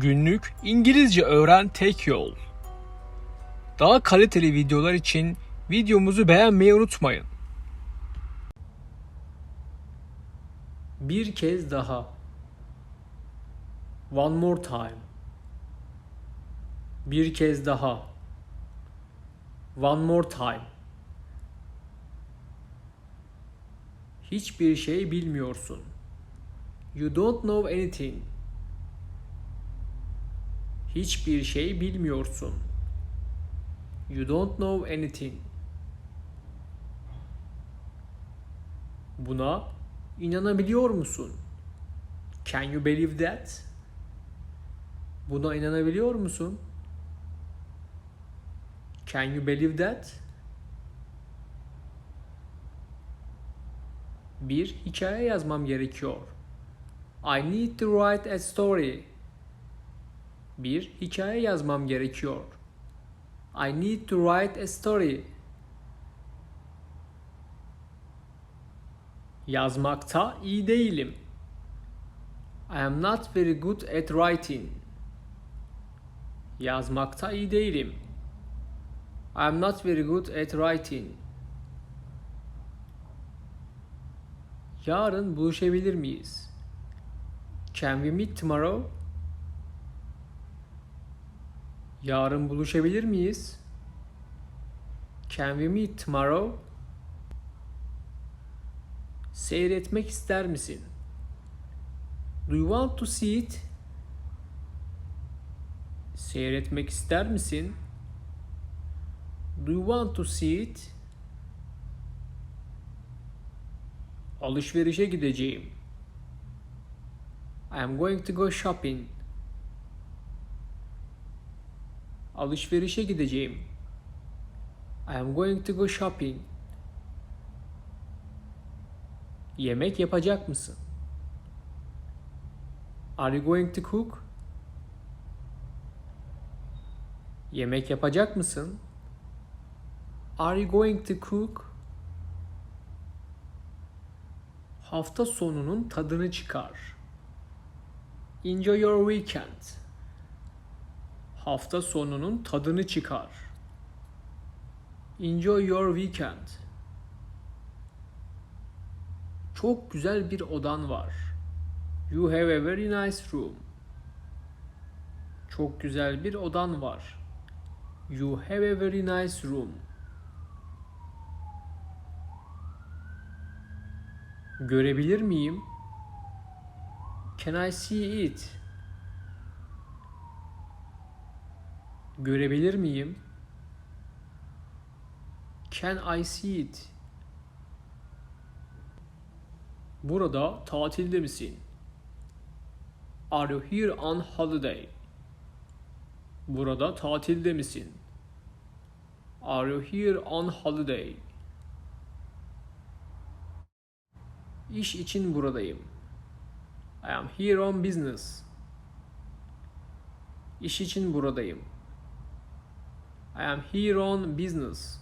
Günlük İngilizce öğren tek yol. Daha kaliteli videolar için videomuzu beğenmeyi unutmayın. Bir kez daha. One more time. Bir kez daha. One more time. Hiçbir şey bilmiyorsun. You don't know anything. Hiçbir şey bilmiyorsun. You don't know anything. Buna inanabiliyor musun? Can you believe that? Buna inanabiliyor musun? Can you believe that? Bir hikaye yazmam gerekiyor. I need to write a story. Bir hikaye yazmam gerekiyor. I need to write a story. Yazmakta iyi değilim. I am not very good at writing. Yazmakta iyi değilim. I am not very good at writing. Yarın buluşabilir miyiz? Can we meet tomorrow? Yarın buluşabilir miyiz? Can we meet tomorrow? Seyretmek ister misin? Do you want to see it? Seyretmek ister misin? Do you want to see it? Alışverişe gideceğim. I am going to go shopping. Alışverişe gideceğim. I am going to go shopping. Yemek yapacak mısın? Are you going to cook? Yemek yapacak mısın? Are you going to cook? Hafta sonunun tadını çıkar. Enjoy your weekend. Hafta sonunun tadını çıkar. Enjoy your weekend. Çok güzel bir odan var. You have a very nice room. Çok güzel bir odan var. You have a very nice room. Görebilir miyim? Can I see it? Görebilir miyim? Can I see it? Burada tatilde misin? Are you here on holiday? Burada tatilde misin? Are you here on holiday? İş için buradayım. I am here on business. İş için buradayım. I am here on business.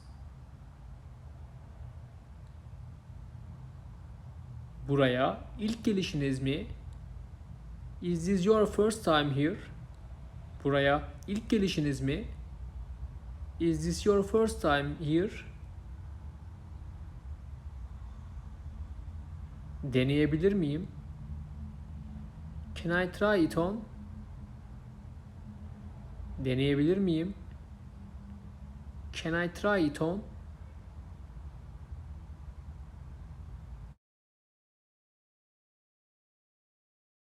Buraya ilk gelişiniz mi? Is this your first time here? Buraya ilk gelişiniz mi? Is this your first time here? Deneyebilir miyim? Can I try it on? Deneyebilir miyim? Can I try it on?